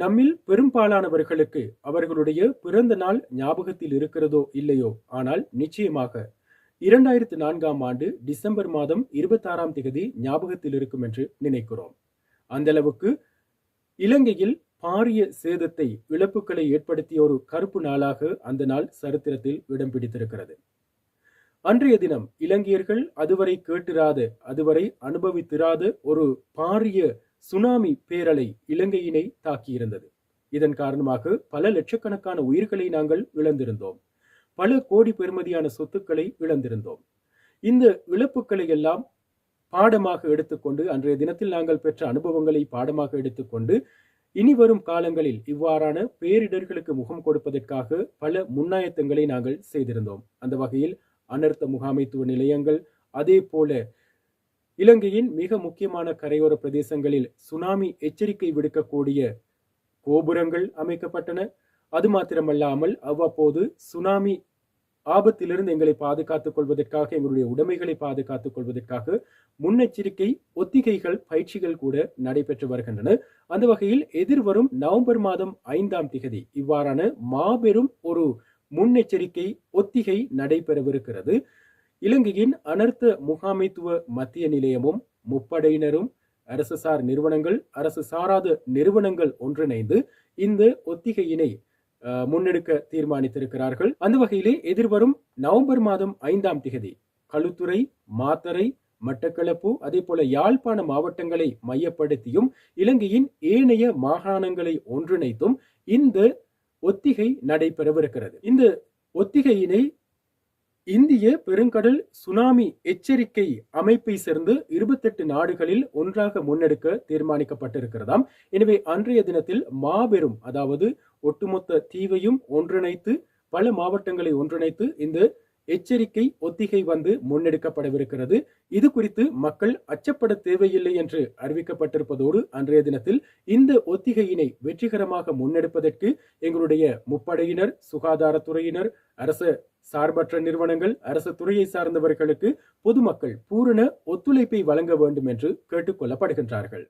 நம்மில் பெரும்பாலானவர்களுக்கு அவர்களுடைய பிறந்த நாள் ஞாபகத்தில் இருக்கிறதோ இல்லையோ? ஆனால் நிச்சயமாக இரண்டாயிரத்து நான்காம் ஆண்டு டிசம்பர் மாதம் இருபத்தாறாம் தேதி ஞாபகத்தில் இருக்கும் என்று நினைக்கிறோம். அந்த அளவுக்கு இலங்கையில் பாரிய சேதத்தை இழப்புகளை ஏற்படுத்திய ஒரு கருப்பு நாளாக அந்த நாள் சரித்திரத்தில் இடம் பிடித்திருக்கிறது. அன்றைய தினம் இலங்கையர்கள் அதுவரை கேட்டிராத அதுவரை அனுபவித்திராத ஒரு பாரிய சுனாமி பேரலை இலங்கையினை தாக்கியிருந்தது. இதன் காரணமாக பல லட்சக்கணக்கான உயிர்களை நாங்கள் இழந்திருந்தோம். பல கோடி பெறுமதியான சொத்துக்களை இழந்திருந்தோம். இந்த இழப்புக்களை எல்லாம் பாடமாக எடுத்துக்கொண்டு அன்றைய தினத்தில் நாங்கள் பெற்ற அனுபவங்களை பாடமாக எடுத்துக்கொண்டு இனி வரும் காலங்களில் இவ்வாறான பேரிடர்களுக்கு முகம் கொடுப்பதற்காக பல முன்னாயத்தங்களை நாங்கள் செய்திருந்தோம். அந்த வகையில் அனர்த்த முகாமைத்துவ நிலையங்கள் அதே போல இலங்கையின் மிக முக்கியமான கரையோர பிரதேசங்களில் சுனாமி எச்சரிக்கை விடுக்கக்கூடிய கோபுரங்கள் அமைக்கப்பட்டன. அது மாத்திரமல்லாமல் அவ்வப்போது சுனாமி ஆபத்திலிருந்து எங்களை பாதுகாத்துக் கொள்வதற்காக எங்களுடைய உடைமைகளை பாதுகாத்துக் கொள்வதற்காக முன்னெச்சரிக்கை ஒத்திகைகள் பயிற்சிகள் கூட நடைபெற்று வருகின்றன. அந்த வகையில் எதிர்வரும் நவம்பர் மாதம் ஐந்தாம் திகதி இவ்வாறான மாபெரும் ஒரு முன்னெச்சரிக்கை ஒத்திகை நடைபெறவிருக்கிறது. இலங்கையின் அனர்த்த முகாமைத்துவ மத்திய நிலையமும் முப்படையினரும் அரசு சார் நிறுவனங்கள் அரசு சாராத நிறுவனங்கள் ஒன்றிணைந்து இந்த ஒத்திகையினை முன்னெடுக்க தீர்மானித்திருக்கிறார்கள். அந்த வகையிலே எதிர்வரும் நவம்பர் மாதம் ஐந்தாம் திகதி களுத்துறை மாத்தறை மட்டக்களப்பு அதே போல யாழ்ப்பாண மாவட்டங்களை மையப்படுத்தியும் இலங்கையின் ஏனைய மாகாணங்களை ஒன்றிணைத்தும் இந்த ஒத்திகை நடைபெறவிருக்கிறது. இந்த ஒத்திகையினை இந்திய பெருங்கடல் சுனாமி எச்சரிக்கை அமைப்பை சேர்ந்து இருபத்தெட்டு நாடுகளில் ஒன்றாக முன்னெடுக்க தீர்மானிக்கப்பட்டிருக்கிறதாம். எனவே அன்றைய தினத்தில் மாபெரும் அதாவது ஒட்டுமொத்த தீவையும் ஒன்றிணைத்து பல மாவட்டங்களை ஒன்றிணைத்து இந்த எச்சரிக்கை ஒத்திகை வந்து முன்னெடுக்கப்படவிருக்கிறது. இது குறித்து மக்கள் அச்சப்பட தேவையில்லை என்று அறிவிக்கப்பட்டிருப்பதோடு அன்றைய தினத்தில் இந்த ஒத்திகையினை வெற்றிகரமாக முன்னெடுப்பதற்கு எங்களுடைய முப்படையினர் சுகாதாரத்துறையினர் அரசு சார்பற்ற நிறுவனங்கள் அரசு துறையை சார்ந்தவர்களுக்கு பொதுமக்கள் பூரண ஒத்துழைப்பை வழங்க வேண்டும் என்று கேட்டுக்கொள்ளப்படுகின்றார்கள்